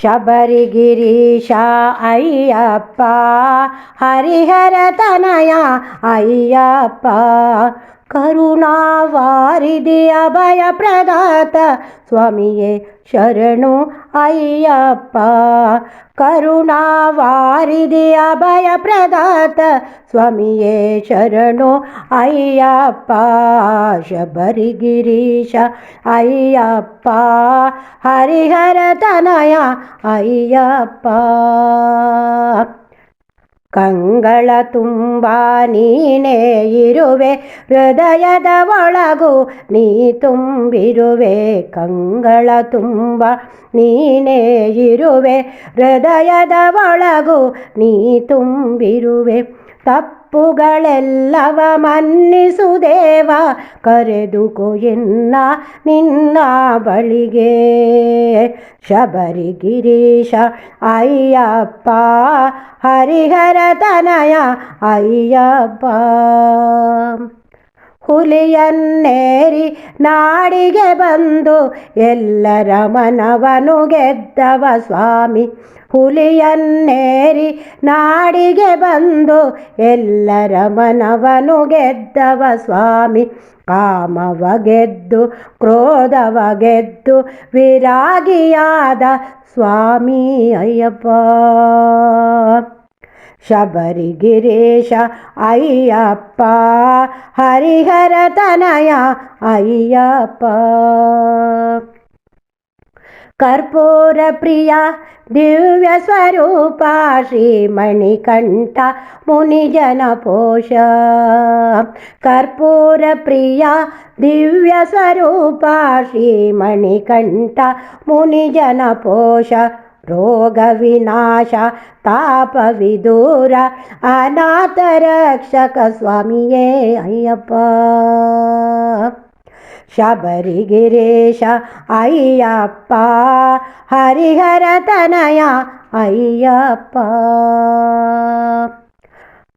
ശബരിഗിരീശ അയ്യപ്പ ഹരിഹര തനയ അയ്യപ്പ. ಕರುಣಾವಾರಿಧಿ ಅಭಯ ಪ್ರದಾತ ಸ್ವಾಮಿಯೇ ಶರಣು ಅಯ್ಯಪ್ಪ ಕರುಣಾವಾರಿಧಿ ಅಭಯ ಪ್ರದಾತ ಸ್ವಾಮಿಯೇ ಶರಣು ಅಯ್ಯಪ್ಪ ಶಬರಿಗಿರೀಶ ಅಯ್ಯಪ್ಪ ಹರಿಹರ ತನಯ ಅಯ್ಯಪ್ಪ ಕಂಗಳ ತುಂಬ ನೀನೇ ಇರುವೆ, ಹೃದಯದ ಒಳಗು ನೀ ತುಂಬಿರುವೆ, ಕಂಗಳ ತುಂಬ ನೀನೇ ಇರುವೆ, ಹೃದಯದ ಒಳಗು ನೀ ತುಂಬಿರುವೆ. ತಪ್ಪುಗಳೆಲ್ಲವ ಮನ್ನಿಸು ದೇವ ಕರೆದುಕೊ ಎನ್ನ ನಿನ್ನ ಬಳಿಗೆ. ಶಬರಿಗಿರೀಶ ಅಯ್ಯಪ್ಪ ಹರಿಹರ ತನಯ ಅಯ್ಯಪ್ಪ. ಹುಲಿಯನ್ನೇರಿ ನಾಡಿಗೆ ಬಂದು ಎಲ್ಲರ ಮನವನು ಗೆದ್ದವ ಸ್ವಾಮಿ. ಹುಲಿಯನ್ನೇರಿ ನಾಡಿಗೆ ಬಂದು ಎಲ್ಲರ ಮನವನು ಗೆದ್ದವ ಸ್ವಾಮಿ. ಕಾಮವ ಗೆದ್ದು, ಕ್ರೋಧವ ಗೆದ್ದು, ವಿರಾಗಿಯಾದ ಸ್ವಾಮಿ ಅಯ್ಯಪ್ಪ. ശബരിഗിരീശ അയ്യപ്പ ഹരിഹരതനയ അയ്യപ്പ. കർപ്പൂരപ്രിയ ദിവ്യസ്വരൂപ ശ്രീമണികണ്ഠ മുനിജനപോഷ കർപ്പൂരപ്രിയ ദിവ്യസ്വരൂപ ശ്രീമണികണ്ഠ മുനിജനപോഷ ಕರ್ಪೂರ ಪ್ರಿಯ ದಿವ್ಯ ಸ್ವರೂಪ ಶ್ರೀಮಣಿಕಂಠ ಮುನಿಜನ ಪೋಷ ರೋಗ ವಿನಾಶ ತಾಪ ವಿದೂರ ಅನಾಥ ರಕ್ಷಕ ಸ್ವಾಮಿಯೇ ಅಯ್ಯಪ್ಪ ಶಬರಿಗಿರೀಶ ಅಯ್ಯಪ್ಪ ಹರಿಹರ ತನಯ ಅಯ್ಯಪ್ಪ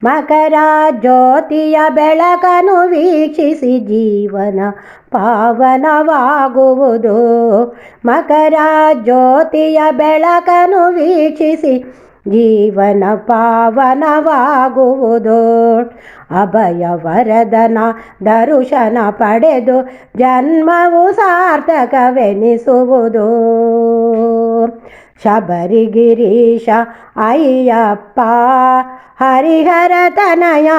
ಮಕರ ಜ್ಯೋತಿಯ ಬೆಳಕನು ವೀಕ್ಷಿಸಿ ಜೀವನ ಪಾವನವಾಗುವುದು. ಮಕರ ಜ್ಯೋತಿಯ ಬೆಳಕನು ವೀಕ್ಷಿಸಿ ಜೀವನ ಪಾವನವಾಗುವುದು. ಅಭಯ ವರದನ ದರುಶನ ಪಡೆದು ಜನ್ಮವು ಸಾರ್ಥಕವೆನಿಸುವುದು. ಶಬರಿಗಿರೀಶ ಅಯ್ಯಪ್ಪ ಹರಿಹರ ತನಯ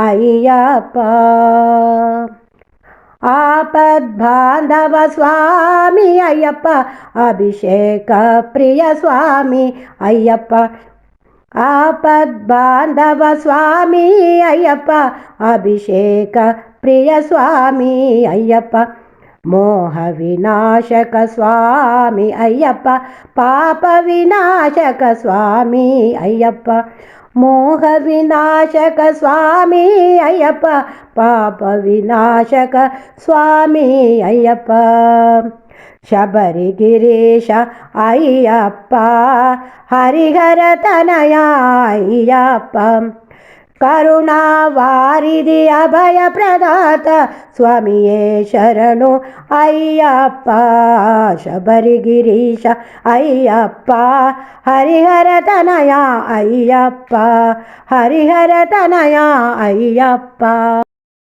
ಅಯ್ಯಪ್ಪ ಆಪದ್ಬಾಂಧವ ಸ್ವಾಮಿ ಅಯ್ಯಪ್ಪ ಅಭಿಷೇಕ ಪ್ರಿಯ ಸ್ವಾಮಿ ಅಯ್ಯಪ್ಪ ಆಪದ್ಬಾಂಧವ ಸ್ವಾಮಿ ಅಯ್ಯಪ್ಪ ಅಭಿಷೇಕ ಪ್ರಿಯ ಸ್ವಾಮಿ ಅಯ್ಯಪ್ಪ ಮೋಹ ವಿನಾಶಕ ಸ್ವಾಮಿ ಅಯ್ಯಪ್ಪ ಪಾಪ ವಿನಾಶಕ ಸ್ವಾಮಿ ಅಯ್ಯಪ್ಪ ಮೋಹ ವಿನಾಶಕ ಸ್ವಾಮಿ ಅಯ್ಯಪ್ಪ ಪಾಪ ವಿನಾಶಕ ಸ್ವಾಮಿ ಅಯ್ಯಪ್ಪ ಶಬರಿಗಿರೀಶ ಅಯ್ಯಪ್ಪ ಹರಿಹರ ತನಯ ಅಯ್ಯಪ್ಪ കരുണാവാരിധി അഭയപ്രദാത സ്വാമിയെ ശരണു. അയ്യപ്പ ശബരിഗിരീശ അയ്യപ്പ ഹരിഹര തനയ അയ്യപ്പ ഹരിഹര തനയ അയ്യപ്പ.